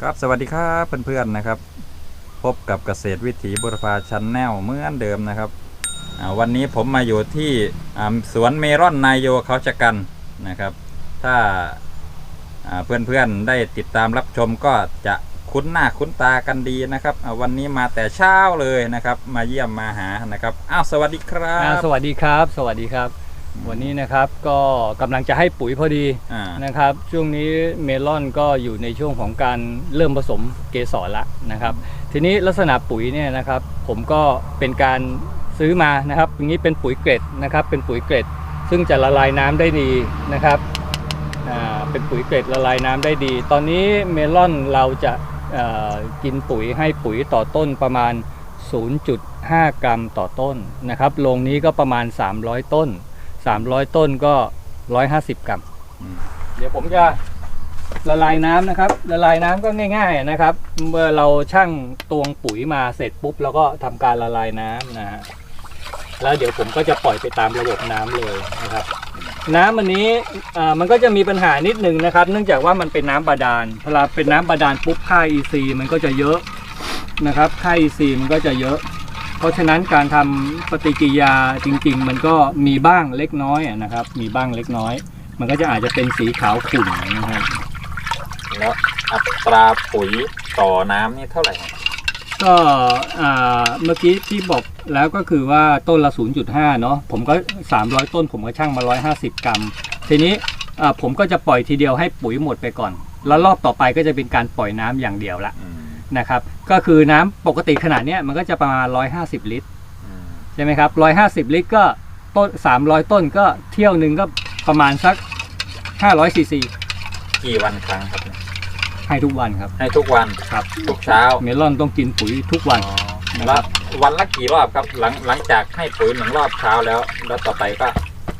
ครับสวัสดีครับเพื่อนๆนะครับ พบกับเกษตรวิถีบุรพาชันแนลเหมือนเดิมนะครับวันนี้ผมมาอยู่ที่สวนเมรอนนายโยเขาจะกันนะครับ ถ้าอ่าเพื่อนๆได้ติดตามรับชมก็จะคุ้นหน้าคุ้นตากันดีนะครับวันนี้มาแต่เช้าเลยนะครับ มาเยี่ยมมาหานะครับอ้าวสวัสดีครับ สวัสดีครับ สวัสดีครับ วันนี้นะครับก็กำลังจะให้ปุ๋ยพอดีอ่า นะครับ ช่วงนี้เมลอนก็อยู่ในช่วงของการเริ่มผสมเกสรละนะครับ ทีนี้ลักษณะปุ๋ยเนี่ยนะครับ ผมก็เป็นการซื้อมานะครับอย่างนี้เป็นปุ๋ยเกร็ดนะครับ เป็นปุ๋ยเกร็ดซึ่งจะละลายน้ำได้ดีนะครับอ่าเป็นปุ๋ยเกร็ดละลายน้ำได้ดี ตอนนี้เมลอนเราจะเอ่อกินปุ๋ยให้ปุ๋ยต่อต้นประมาณ 0.5 กรัมต่อต้นนะครับโรงนี้ก็ประมาณ 300 ต้น 300 ต้นก็ 150 กรัมอืมเดี๋ยวผมจะละลายน้ำนะครับ ละลายน้ำก็ง่าย ๆนะครับ เมื่อเราชั่งตวงปุ๋ยมาเสร็จปุ๊บแล้วก็ทำการละลายน้ำนะฮะ แล้วเดี๋ยวผมก็จะปล่อยไปตามระบบน้ำเลยนะครับ น้ำอันนี้อ่ามันก็จะมีปัญหานิดนึงนะครับ เนื่องจากว่ามันเป็นน้ำบาดาลเวลาเป็นน้ำบาดาลปุ๊บค่า EC มันก็จะเยอะนะครับค่า EC มันก็จะเยอะ เพราะฉะนั้นการทำปฏิกิริยาจริง ๆ มันก็มีบ้างเล็กน้อยอะนะครับ มีบ้างเล็กน้อย มันก็จะอาจจะเป็นสีขาวขุ่นนะครับแล้วอัตราปุ๋ยต่อน้ำนี่เท่าไหร่ก็อ่าเมื่อกี้ที่บอกแล้วก็คือว่าต้นละ 0.5 เนาะผมก็ 300 ต้นผมก็ช่างมา 150 กรัม ทีนี้อ่าผมก็จะปล่อยทีเดียวให้ปุ๋ยหมดไปก่อน แล้วรอบต่อไปก็จะเป็นการปล่อยน้ำอย่างเดียวละอืม นะครับ ก็คือน้ำปกติขนาดเนี้ยมันก็จะประมาณ 150 ลิตรอืมใช่ไหมครับ 150 ลิตรก็ต้น 300 ต้นก็เที่ยวหนึ่งก็ประมาณสัก 500ซีซีกี่วันครั้งครับเนี่ยให้ทุกวันครับ ให้ทุกวันครับทุกเช้า เมลอนต้องกินปุ๋ยทุกวันอ๋อนะครับแล้ววันละกี่รอบครับหลังหลังจากให้ปุ๋ยหนึ่งรอบเช้าแล้ว แล้วต่อไปก็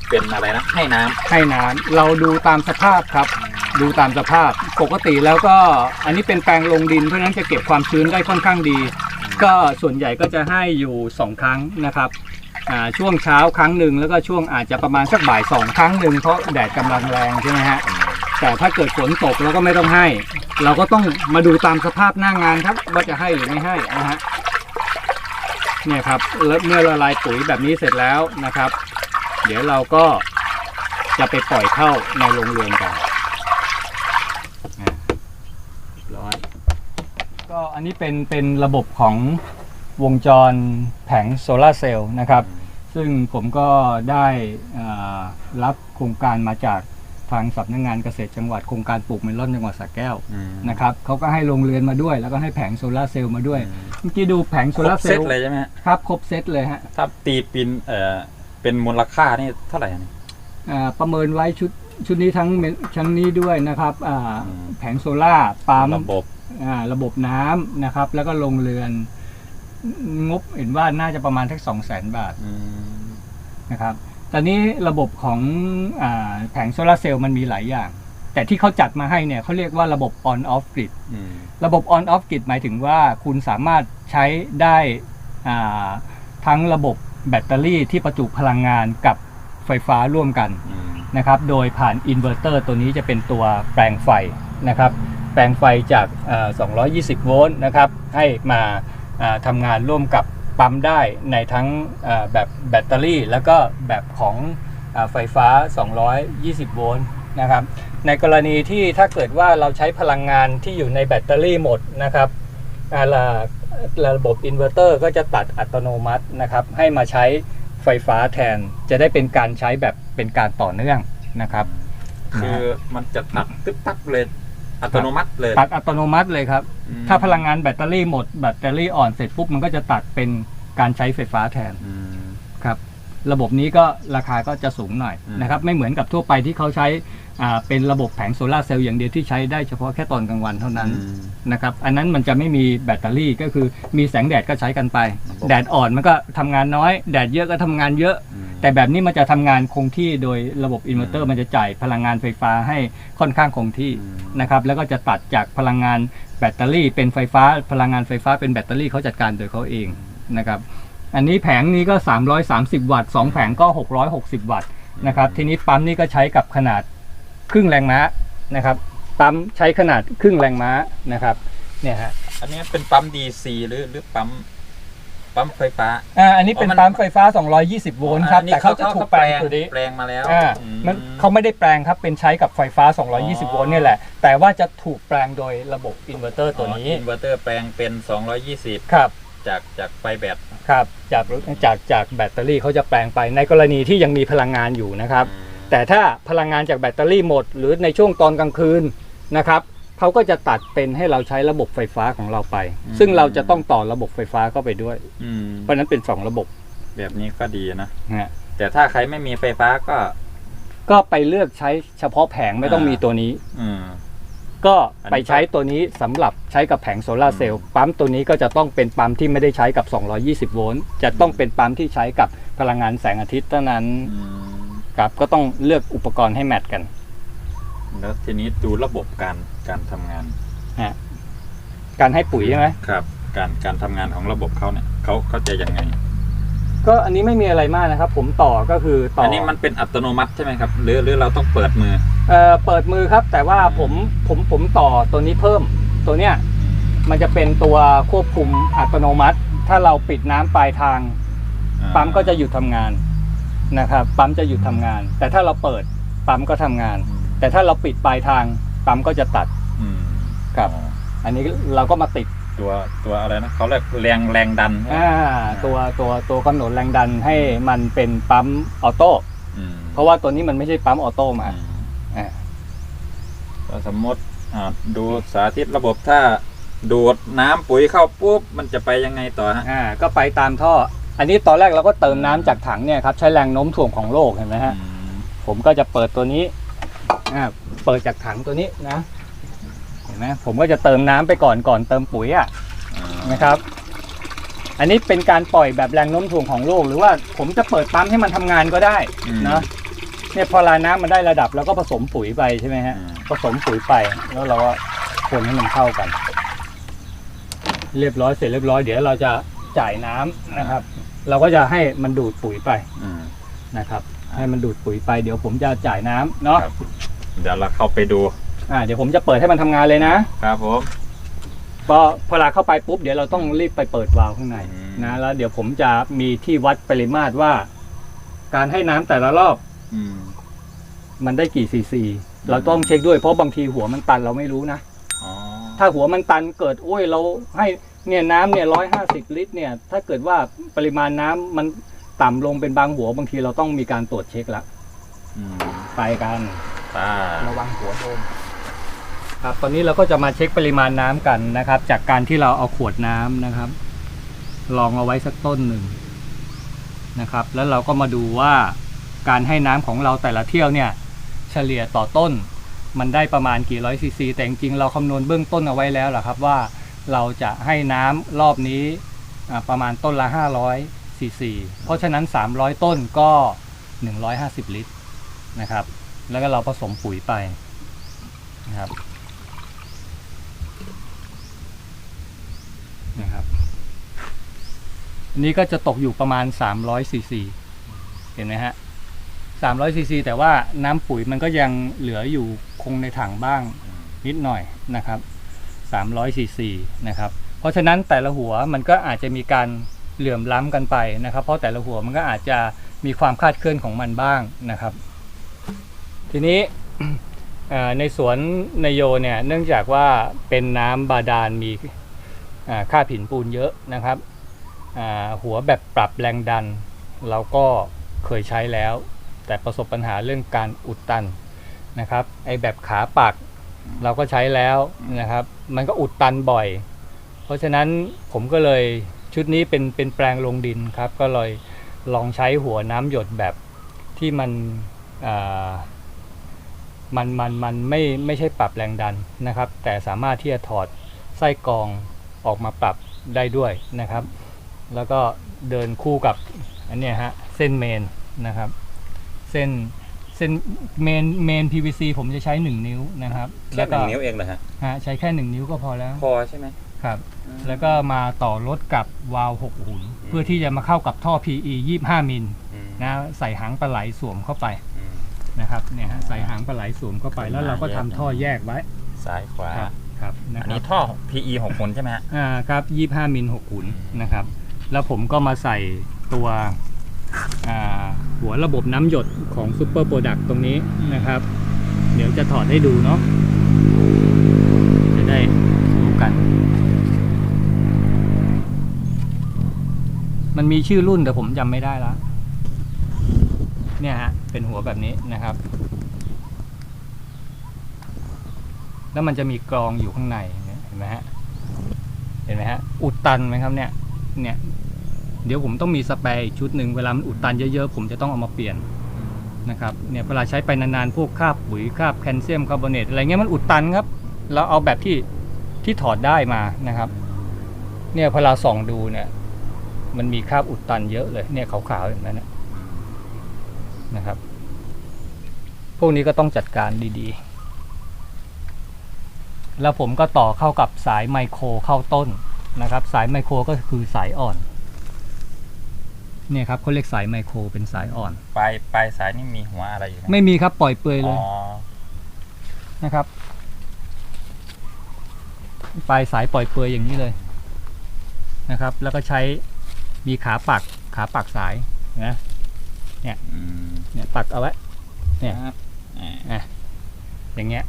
เป็นอะไรนะให้น้ำให้น้ำเราดูตามสภาพครับ ดูตามสภาพ ปกติแล้วก็อันนี้เป็นแปลงลงดินเพราะฉะนั้นจะเก็บความชื้นได้ค่อนข้างดี ก็ส่วนใหญ่ก็จะให้อยู่ 2 ครั้งนะครับอ่าช่วงเช้าครั้งหนึ่งแล้วก็ช่วงอาจจะประมาณสักบ่ายสองครั้งหนึ่งเพราะแดดกำลังแรงใช่ไหมฮะแต่ถ้าเกิดฝนตกเราก็ไม่ต้องให้ เราก็ต้องมาดูตามสภาพหน้างานครับว่าจะให้หรือไม่ให้นะฮะเนี่ยครับแล้วเมื่อละลายปุ๋ยแบบนี้เสร็จแล้วนะครับ เดี๋ยวเราก็จะไปปล่อยเข้าในโรงเรือนกันอ่าเรียบร้อยก็ อันนี้เป็นเป็นระบบของวงจรแผงโซลาร์เซลล์นะครับ ซึ่งผมก็ได้อ่ารับโครงการมาจากทางสำนักงานเกษตรจังหวัดโครงการปลูกเมลอนจังหวัดสระแก้วอืมนะครับเขาก็ให้โรงเรือนมาด้วย แล้วก็ให้แผงโซลาร์เซลล์มาด้วยอืมเมื่อกี้ดูแผงโซครลาบร์เซเซลตล์เลยใช่ไหมฮะครับครบเซตเลยฮะถ้าตีปินเอ่อเป็นมูลค่านี่เท่าไหร่เนี่ยอ่าประเมินไว้ชุดชุดนี้ทั้งเม็ดชั้นนี้ด้วยนะครับอ่าอืมแผงโซล่าร์ปั๊มระบบอ่า ระบบน้ำนะครับ แล้วก็โรงเรือนงบเห็นว่าน่าจะประมาณทักสองแสนบาทอืมนะครับ ตอนนี้ระบบของอาแผงโซลาร์เซลล์มันมีหลายอย่าง แต่ที่เขาจัดมาให้เนี่ยเขาเรียกว่าระบบ on off grid อืมระบบ on off grid หมายถึงว่าคุณสามารถใช้ได้อ่าทั้งระบบแบตเตอรี่ที่ประจุพลังงานกับไฟฟ้าร่วมกันอืมนะครับ โดยผ่านอินเวอร์เตอร์ตัวนี้จะเป็นตัวแปลงไฟนะครับ แปลงไฟจากเอ่อ220 โวลต์นะครับให้มาทำงานร่วมกับปั๊มได้ในทั้งแบบแบตเตอรี่ แล้วก็แบบของไฟฟ้า 220 โวลต์นะครับในกรณีที่ถ้าเกิดว่าเราใช้พลังงานที่อยู่ในแบตเตอรี่หมดนะครับระระบบอินเวอร์เตอร์ก็จะตัดอัตโนมัตินะครับให้มาใช้ไฟฟ้าแทนจะได้เป็นการใช้แบบเป็นการต่อเนื่องนะครับ คือมันจะตัดตึ๊บตับเลย อัตโนมัติเลย ตัดอัตโนมัติเลยครับ อืม ถ้าพลังงานแบตเตอรี่หมดแบตเตอรี่อ่อนเสร็จปุ๊บมันก็จะตัดเป็นการใช้ไฟฟ้าแทนอืม ครับระบบนี้ก็ราคาก็จะสูงหน่อยอืม นะครับไม่เหมือนกับทั่วไปที่เขาใช้อ่าเป็นระบบแผงโซลาร์เซลล์อย่างเดียวที่ใช้ได้เฉพาะแค่ตอนกลางวันเท่านั้น อืม นะครับ อันนั้นมันจะไม่มีแบตเตอรี่ก็คือมีแสงแดดก็ใช้กันไประบบแดดอ่อนมันก็ทำงานน้อย แดดเยอะก็ทำงานเยอะ อืม แต่แบบนี้มันจะทำงานคงที่โดยระบบอินเวอร์เตออืร์มมันจะจ่ายพลังงานไฟฟ้าให้ค่อนข้างคงที่อืมนะครับแล้วก็จะตัดจากพลังงานแบตเตอรี่ เป็นไฟฟ้าพลังงานไฟฟ้าเป็นแบตเตอรี่เขาจัดการโดยเขาเองนะครับอันนี้แผงนี้ก็ 330 วัตต์2แผงก็ 660 วัตต์นะครับทีนี้ปั๊มนี่ก็ใช้กับขนาดครึ่งแรงม้านะครับปั๊มใช้ขนาดครึ่งแรงม้านะครับเนี่ยฮะอันนี้เป็นปั๊ม DC หรือหรือปั๊ม ปั๊มไฟฟ้า อ่าอันนี้เป็นอ๋อมัน ปั๊มไฟฟ้า 220 โวลต์ครับอันนี้แต่เขาจะถูกแปลงตัวนี้ แปลงมาแล้วอ่าอืมันเขาไม่ได้แปลงครับเป็นใช้กับไฟฟ้า 220 โวลต์เนี่ยแหละ แต่ว่าจะถูกแปลงโดยระบบอินเวอร์เตอร์ตัวนี้ อินเวอร์เตอร์แปลงเป็น 220 ครับ จากจากไฟแบตครับ จากจากจากแบตเตอรี่เขาจะแปลงไปในกรณีที่ยังมีพลังงานอยู่นะครับ แต่ถ้าพลังงานจากแบตเตอรี่หมด หรือในช่วงตอนกลางคืนนะครับ เขาก็จะตัดเป็นให้เราใช้ระบบไฟฟ้าของเราไปอืมซึ่งเราจะต้องต่อระบบไฟฟ้าเข้าไปด้วย อืมเพราะฉะนั้นเป็น2ระบบแบบนี้ก็ดีนะ นะฮะแต่ถ้าใครไม่มีไฟฟ้าก็ ก็ไปเลือกใช้เฉพาะแผงไม่ต้องมีตัวนี้ อืม ก็อันนี้ไปใช้ตัวนี้สำหรับใช้กับแผงโซลาร์เซลล์อืมปั๊มตัวนี้ก็จะต้องเป็นปั๊มที่ไม่ได้ใช้กับ 220 โวลต์จะต้องเป็นปั๊มที่ใช้กับพลังงานแสงอาทิตย์เท่านั้นอืม ครับก็ต้องเลือกอุปกรณ์ให้แมทกัน แล้วทีนี้ดูระบบการการทำงานการให้ปุ๋ยใช่ไหมครับ การการทำงานของระบบเขาเนี่ยเขาเขาจะยังไง ก็อันนี้ไม่มีอะไรมากนะครับ ผมต่อก็คือต่ออัอันนี้มันเป็นอัตโนมัติใช่ไหมครับ หรือหรือเราต้องเปิดมือ เอ่อเปิดมือครับ แต่ว่าผมผมผมต่อตัวนี้เพิ่ม ตัวเนี้ยมันจะเป็นตัวควบคุมอัตโนมัติ ถ้าเราปิดน้ำปลายทางอ่าปั๊มก็จะหยุดทำงานนะครับ ปั๊มจะหยุดทำงาน แต่ถ้าเราเปิดปั๊มก็ทำงาน อืม แต่ถ้าเราปิดปลายทางปั๊มก็จะตัดอืมครับ อ๋ออันนี้เราก็มาติดตัวตัวอะไรนะเขาเรียกแรงแรงดันใช่ไหมอ่าตัวตัวตัวกำหนดแรงดันให้มันเป็นปั๊มออโต้อืมเพราะว่าตัวนี้มันไม่ใช่ปั๊มออโต้มาอืมอ่าก็สมมติอ่าดูสาธิตระบบถ้าดูดน้ำปุ๋ยเข้าปุ๊บมันจะไปยังไงต่อฮะอ่าก็ไปตามท่อ อันนี้ตอนแรกเราก็เติมน้ำจากถังเนี่ยครับใช้แรงโน้มถ่วงของโลกเห็นไหมฮะ อืมผมก็จะเปิดตัวนี้ อ่าเปิดจากถังตัวนี้นะเห็นไหมผมก็จะเติมน้ำไปก่อนก่อนเติมปุ๋ยอะอ่านะครับ อันนี้เป็นการปล่อยแบบแรงโน้มถ่วงของโลก หรือว่าผมจะเปิดปั๊มให้มันทำงานก็ได้อืมเนาะเนี่ยพอลาน้ำมันได้ระดับเราก็ผสมปุ๋ยไปใช่ไหมฮะอืมผสมปุ๋ยไปแล้วเราก็คนให้มันเข้ากัน เรียบร้อยเสร็จเรียบร้อยเดี๋ยวเราจะจ่ายน้ำนะครับ เราก็จะให้มันดูดปุ๋ยไปอืมนะครับ ให้มันดูดปุ๋ยไปเดี๋ยวผมจะจ่ายน้ำเนาะครับ เดี๋ยวเราเข้าไปดูอ่าเดี๋ยวผมจะเปิดให้มันทำงานเลยนะครับผม พอพอเราเข้าไปปุ๊บเดี๋ยวเราต้องรีบไปเปิดวาล์วข้างในอืม นะแล้วเดี๋ยวผมจะมีที่วัดปริมาตรว่า การให้น้ำแต่ละรอบอืม มันได้กี่ซีซีเราต้องเช็คด้วยเพราะบางทีหัวมันตันเราไม่รู้นะ อ๋อถ้าหัวมันตันเกิดโอ้ยเราให้เนี่ยน้ำเนี่ยร้อยห้าสิบลิตรเนี่ย ถ้าเกิดว่าปริมาณน้ำมันต่ำลงเป็นบางหัวบางทีเราต้องมีการตรวจเช็คละอืมไปกัน ตาระวังหัวโดนครับตอนนี้เราก็จะมาเช็คปริมาณน้ำกันนะครับ จากการที่เราเอาขวดน้ำนะครับ ลองเอาไว้สักต้นหนึ่งนะครับ แล้วเราก็มาดูว่าการให้น้ำของเราแต่ละเที่ยวเนี่ยเฉลี่ยต่อต้น มันได้ประมาณกี่ร้อยซีซีแต่จริงๆเราคำนวณเบื้องต้นเอาไว้แล้วล่ะครับว่าเราจะให้น้ำรอบนี้อ่าประมาณต้นละ 500ซีซีเพราะฉะนั้น 300 ต้นก็ 150 ลิตรนะครับ แล้วก็เราผสมปุ๋ยไปนะครับนะครับนี้ก็จะตกอยู่ประมาณ 300ซีซีเห็นไหมฮะ300ซีซีแต่ว่าน้ำปุ๋ยมันก็ยังเหลืออยู่คงในถังบ้างนิดหน่อยนะครับ300ซีซีนะครับ เพราะฉะนั้นแต่ละหัวมันก็อาจจะมีการเหลื่อมล้ำกันไปนะครับ เพราะแต่ละหัวมันก็อาจจะมีความคลาดเคลื่อนของมันบ้างนะครับ ทีนี้ในสวนนโยเนี่ยเนื่องจากว่าเป็นน้ำบาดาลมีค่าผินปูนเยอะนะครับหัวแบบปรับแรงดัน เราก็เคยใช้แล้ว แต่ประสบปัญหาเรื่องการอุดตันนะครับไอแบบขาปักเราก็ใช้แล้วนะครับ มันก็อุดตันบ่อย เพราะฉะนั้นผมก็เลยชุดนี้เป็นเป็นแปลงลงดินครับ ก็เลยลองใช้หัวน้ำหยดแบบที่มันอ มันมันมันไม่ไม่ใช่ปรับแรงดันนะครับ แต่สามารถที่จะถอดไส้กรองออกมาปรับได้ด้วยนะครับ แล้วก็เดินคู่กับอันเนี้ยฮะเส้นเมนนะครับ เส้นเส้นเมนเมน PVC ผมจะใช้ 1 นิ้วนะครับแค่หนึ่งนิ้วเองเหรอฮะฮะใช้แค่ 1 นิ้วก็พอแล้ว พอใช่ไหมครับ แล้วก็มาต่อรถกับวาล์ว6หุ่นเพื่อที่จะมาเข้ากับท่อ PE 25 มิลอืมนะใส่หางปลาไหลสวมเข้าไปอืม นะครับเนี่ยฮะใส่หางปลาไหลสวมเข้าไปแล้วเราก็ทำท่อแยกไว้ซ้ายขวา ครับครับนะอันครันี้บท่อ PE 6คนใช่ไหมฮะ อ่าครับยี่ห้ามิลหกขุนนะครับ แล้วผมก็มาใส่ตัวอ่าหัวระบบน้ำหยดของซูเปอร์โปรดักตรงนี้นะครับ เดี๋ยวจะถอดให้ดูเนาะจะได้รู้กัน มันมีชื่อรุ่นแต่ผมจำไม่ได้ละเนี่ยฮะ เป็นหัวแบบนี้นะครับ แล้วมันจะมีกรองอยู่ข้างในเห็นไหมฮะเห็นไหมฮะอุดตันไหมครับเนี่ยเนี่ยเดี๋ยวผมต้องมีสเปรย์ชุดหนึ่งเวลามันอุดตันเยอะๆผมจะต้องเอามาเปลี่ยนนะครับเนี่ยเวลาใช้ไปนานๆพวกคราบปุ๋ยคราบแคลเซียมคาร์บอเนตอะไรเงี้ยมันอุดตันครับเราเอาแบบที่ที่ถอดได้มานะครับ เนี่ยพอเราส่องดูเนี่ย มันมีคราบอุดตันเยอะเลย เนี่ยขาวๆอย่างนั้นนะครับ พวกนี้ก็ต้องจัดการดีๆ แล้วผมก็ต่อเข้ากับสายไมโครเข้าต้นนะครับ สายไมโครก็คือสายอ่อนเนี่ยครับเขาเรียกสายไมโครเป็นสายอ่อน ปลายปลายสายนี่มีหัวอะไรอยู่ไหมไม่มีครับปล่อยเปลือยเลอ๋ยอนะครับ ปลายสายปล่อยเปลือยอย่างนี้เลยนะครับ แล้วก็ใช้มีขาปักขาปักสายนะอืมเนี่ยปักเอาไว้เนี่ยครับ อ่าอย่างเงี้ย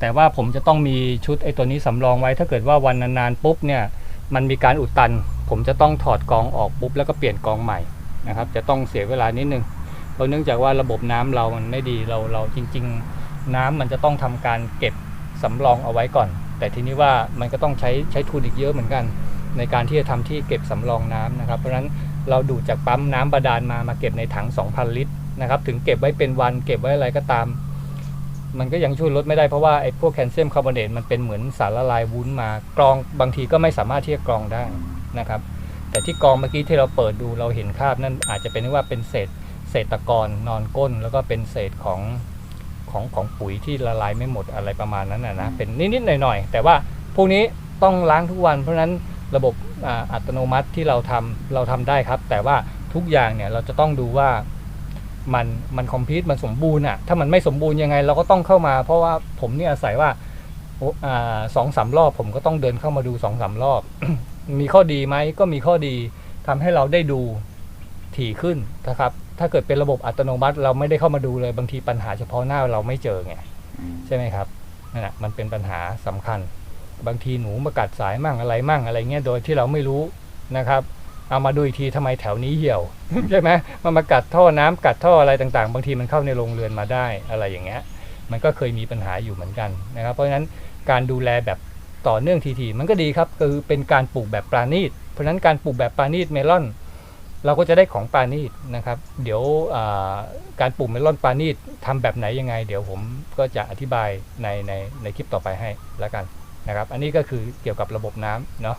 แต่ว่าผมจะต้องมีชุดไอ้ตัวนี้สำรองไว้ ถ้าเกิดว่าวันนานๆปุ๊บเนี่ยมันมีการอุดตัน ผมจะต้องถอดกองออกปุ๊บแล้วก็เปลี่ยนกองใหม่นะครับจะต้องเสียเวลานิดนึงเพราะเนื่องจากว่าระบบน้ำเรามันไม่ดีเราเราจริง ๆ น้ำมันจะต้องทำการเก็บสำรองเอาไว้ก่อน แต่ทีนี้ว่ามันก็ต้องใช้ใช้ทุนอีกเยอะเหมือนกัน ในการที่จะทำที่เก็บสำรองน้ำนะครับ เพราะฉะนั้นเราดูดจากปั๊มน้ำบาดาลมามาเก็บในถัง 2,000 ลิตร นะครับ ถึงเก็บไว้เป็นวัน เก็บไว้อะไรก็ตาม มันก็ยังช่วยลดไม่ได้เพราะว่าไอ้พวกแคลเซียมคาร์บอเนตมันเป็นเหมือนสารละลายวุ้นมากรองบางทีก็ไม่สามารถที่จะกรองได้นะครับ แต่ที่กรองเมื่อกี้ที่เราเปิดดูเราเห็นคราบนั่นอาจจะเป็นว่าเป็นเศษเศษตะกอนนอนก้น แล้วก็เป็นเศษของของของปุ๋ยที่ละลายไม่หมดอะไรประมาณนั้นนะนะเป็นนิดๆหน่อยๆแต่ว่าพวกนี้ต้องล้างทุกวัน เพราะฉะนั้นระบบอ่าอัตโนมัติที่เราทำเราทำได้ครับ แต่ว่าทุกอย่างเนี่ยเราจะต้องดูว่า มันมันคอมพิวต์มันสมบูรณ์อะถ้ามันไม่สมบูรณ์ยังไงเราก็ต้องเข้ามา เพราะว่าผมเนี่ยอาศัยว่าโอ้อ่าสองสามรอบผมก็ต้องเดินเข้ามาดูสองสามรอบ มีข้อดีไหมก็มีข้อดีทำให้เราได้ดูถี่ขึ้นนะครับ ถ้าเกิดเป็นระบบอัตโนมัติ เราไม่ได้เข้ามาดูเลยบางทีปัญหาเฉพาะหน้าเราไม่เจอไงอืมใช่ไหมครับนั่นแหละมันเป็นปัญหาสำคัญ บางทีหนูมากัดสายมั่งอะไรมั่งอะไรเงี้ยโดยที่เราไม่รู้นะครับ เอามาดูอีกทีทำไมแถวนี้เหี่ยวใช่ไหมมันมากัดท่อน้ำกัดท่ออะไรต่างๆ บางทีมันเข้าในโรงเรือนมาได้อะไรอย่างเงี้ยมันก็เคยมีปัญหาอยู่เหมือนกันนะครับ เพราะฉะนั้นการดูแลแบบต่อเนื่องทีๆมันก็ดีครับคือเป็นการปลูกแบบปราณีตเพราะฉะนั้นการปลูกแบบปราณีตเมลอน เราก็จะได้ของปราณีตนะครับ เดี๋ยวการปลูกเมลอนปราณีตทำแบบไหนยังไง เดี๋ยวผมก็จะอธิบายในในในคลิปต่อไปให้แล้วกันนะครับ อันนี้ก็คือเกี่ยวกับระบบน้ำเนาะ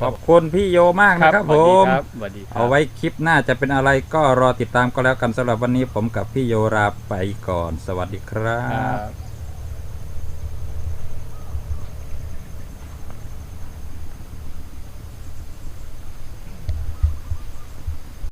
ขอบคุณพี่โยมากนะครับสผวัสดีมครับสวัสดีครับเอาไว้คลิปหน้าจะเป็นอะไรก็รอติดตามก็แล้วกันสำหรับวันนี้ผมกับพี่โยราไปก่อน สวัสดีครัครับบ